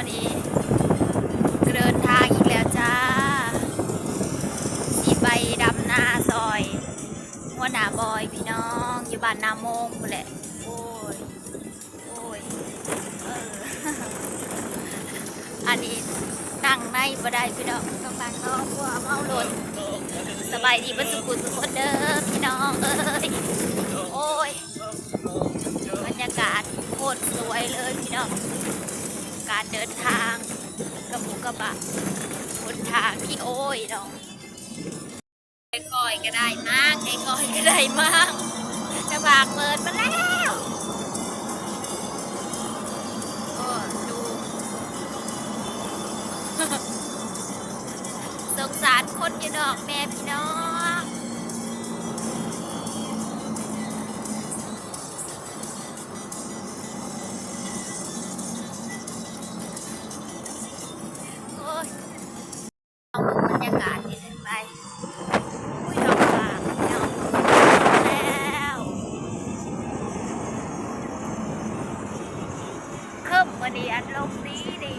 วันนี้เดินทางอีกแล้วจ้าสีไปดำนาซอยหัวหน้าบอยพี่น้องอยู่บ้านนามงพู้นแหละโอ้ยโอ้ยเอออันนี้นั่งในบ่ได้พี่น้องต้องนั่งนอกเพราะว่าเมาหล่นสบายดีบรรสุกุสุขคนเด้อพี่น้องเอ้ยโอ้ยบรรยากาศโคตรสวยเลยพี่น้อง การเดินทางกระบุกกระบะบนทางที่โอ้ยเนาะไอ้ก้อยก็ได้มากไอ้ก้อยก็ได้มากจะบากเปิดมาแล้วโอ้ดูสงสารคนอยู่ดอกแม่พี่น้อง วันนี้อัดลงดีดี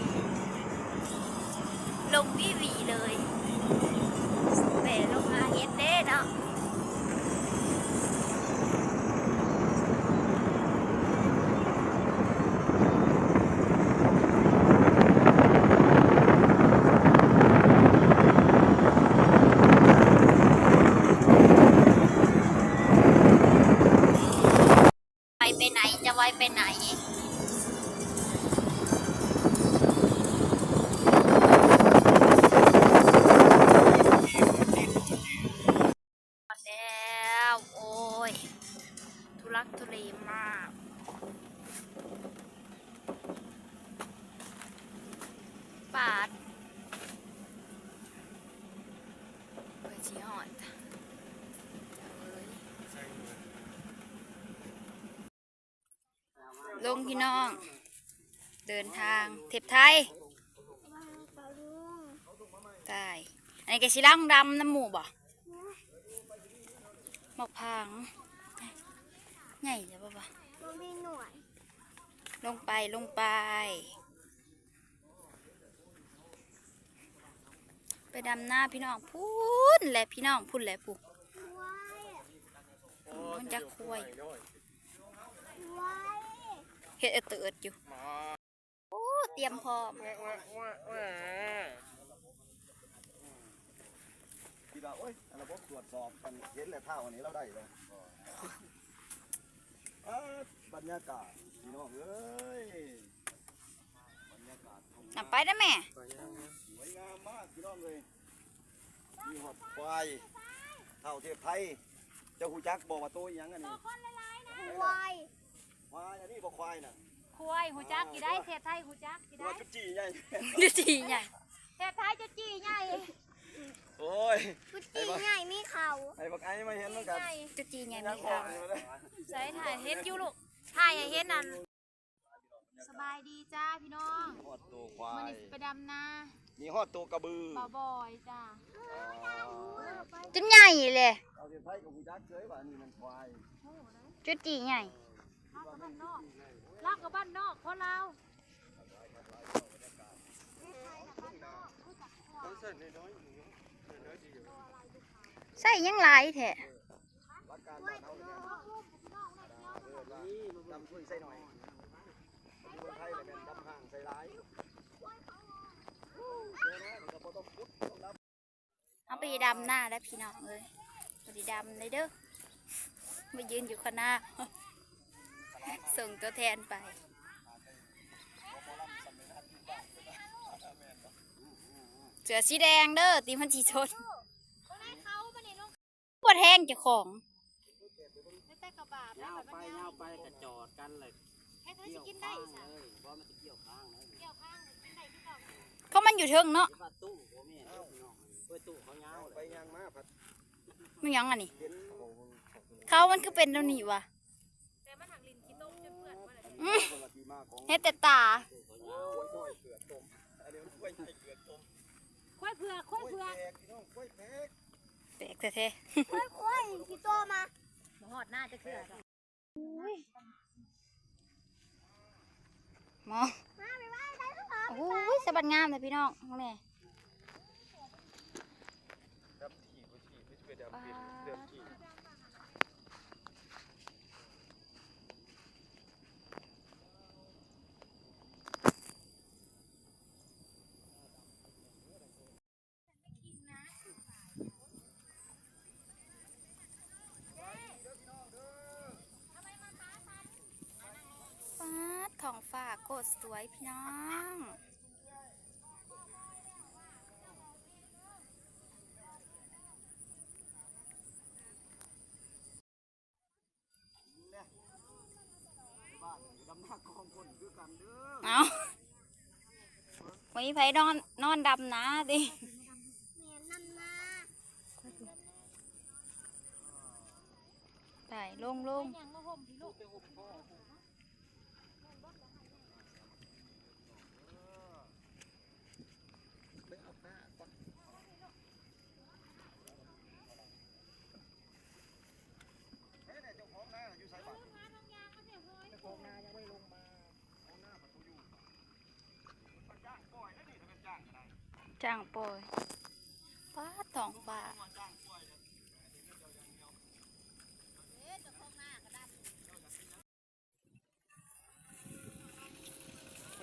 ลงวีวีเลยแหมลงอาเฮ็ดเด้เนาะ ปาดไปจีหอดเอ้ยลงพี่น้อง เดินทางเทปไทยใช่อันนี้ก็ชิลังดำน้ำหมูบ่หมกพางใหญ่จ้ะบ่บ่มันมีหน่วยลงไปลงไป ไป ดำหน้าพี่น้องพูนแหละพี่น้องพูนแหละผู้ไว้มันจะคุยไว้เฮ็ดเอาเติดอยู่โอ้เตรียมพร้อมคิดว่าโอ๊ยระบบตรวจสอบกันเห็นแล้วเท่าอันนี้เราได้เลยเอ้อบรรยากาศพี่น้องเอ้ยบรรยากาศของนำไปได้แม่สวยงาม มากพี่น้องเลยมีหอดควายเท่าเทพไทยเจ้าหูจักบอกว่าตัวอิหยังอันนี้ไว้ควายอันนี้บอกควายน่ะคุยหูจักกี่ได้เทศไทยหูจักกี่ตัวจุดจีใหญ่ดูจีใหญ่เทพไทยจะจี้ใหญ่โอ้ยกุจี้ใหญ่มีเขาไอ้บักไอ้มาเห็นแล้วกันจุจีใหญ่ยัมีงบอค่ะกอยู่เลยใส่ถ่ายเฮ็ดอยู่ลูกถ่ายให้เฮ็ดนั่นสบายดีจ้าพี่น้องหอดตัวความันยนี่ไปดำนา มีหอดตัวกระบือบ่บ่อยจ้าอ๋อจุดใหญ่เลยเอาเทพไทยกับหูจักเฉยว่าอันนี้มันควายจุดจีใหญ่ลากกับบ้านนอกลากกับบ้านนอกเพราะเราใส่ยังหลายแท้รักการบ้านเขาเนี่ยดำช่วยใส่หน่อยอยู่เมืองไทยเลยเป็นดำห่างใส่ร้ายเจอนะมันก็บ่ต้องพุดต้องดำ เอา ไปดำหน้าแล้วพี่น้องเอ้ยไปดำเลยเด้อมายืนอยู่ข้างหน้า ส่งตัวแทนไปเสือสีแดงเด้อตีมันสีชนปวดแห้งเจ้าของแต่กระบาดเงาไปเงาไปกระจอดกันเลยให้เขาเกี่จะยวกินได้ข้างอีกเลยเพราะมันจะเกี่ยวข้างเลยเกี่ยวข้างกินได้ที่เก่าเพราะมันอยู่เทิงเนาะ ที่ว่าตู้โอ้แม่เอ้าพี่น้องเพื่อตู้เขาเงาไปเลยยังมาผัดมันยังอันนี้ เห็นเขามันคือเป็นตรงนี้วะแต่มันหักลิ้นขี้ต้มจนเปื่อนหมดเลยอืมคนละที่มาของเฮ็ดแต่ตา กล้วยน้อยเกลือต้มอันนี้มันกล้วยใหญ่เกลือต้มควายเผือกควายกล้วยเผือกแพกพี่น้องกล้วยแพกแปลกแท้ควายควายขี้โตมาๆหอดหน้าจะเกลือมองมาไปไหว้ใครทุกคนโอ้ยสะบัดงามเลยพี่น้องน้องแม่ ดำถีบไปถีบ ไปช่วยดท้องฟ้าโคตรสวยพี่น้อง บ้านนี่ดำหน้ากองคนคือกันเด้อ เอา วันนี้ไผนอนนอนดำนะดิแม่นำมาไปลงลงยังมาห่มพี่ลูก เฮ้ยเนี่ยเจ้าของนาอยู่ไสบ้านเจ้าของนายังไม่ลงมาเอาหน้าประตูอยู่มันจ้างปล่อยแล้วนี่ถ้าเป็นจ้างก็ได้ จ้างปล่อยป้าทองฟ้าจ้างปล่อย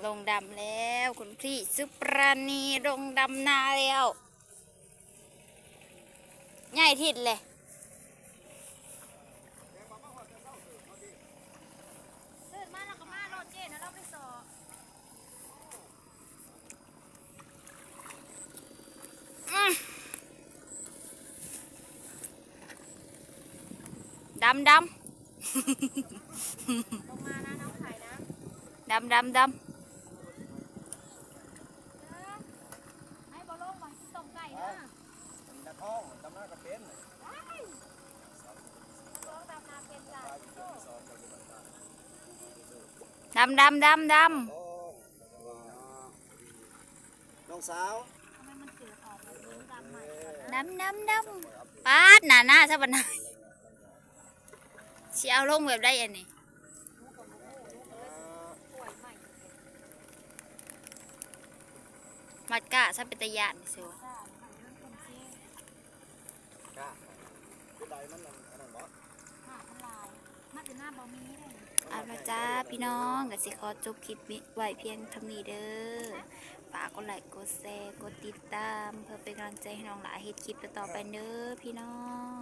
เลงดำแล้วคุณพี่สุปราณีลงดำนาแล้วใหญ่ทิดเลย ตื่นมาแล้วก็มาโลดเจนะเราไปสอ อื้อดำด ลงมานะน้องไข่นะำดำดำด ให้บอลงมาต้มไก่นะ มีนาท้องดำหน้าก็เป็น ร้องดำนาเป็นจ้ะำดำดำดำดท้องน้องสาวทำไมมันเสือออกมาดูดำใหม่ำดำดำดำปาดหนาหน้าซะบันได สิเอาลงแบบได้อันนี้มัดกะซะเป็นตะยานสิวะจ้าใหม่เรื่องคนเชี่ยกะเป็นไรมันนั่นอันนั้นบ่หมาทลายมาจ้าพี่น้องก็สิขอจบคลิปไว้เพียงเท่านี้เด้อฝากกดไลค์กดแชร์กดติดตาม เพื่อเป็นกำลังใจให้น้องหลายเฮ็ดคลิปต่อไปเด้อพี่น้อง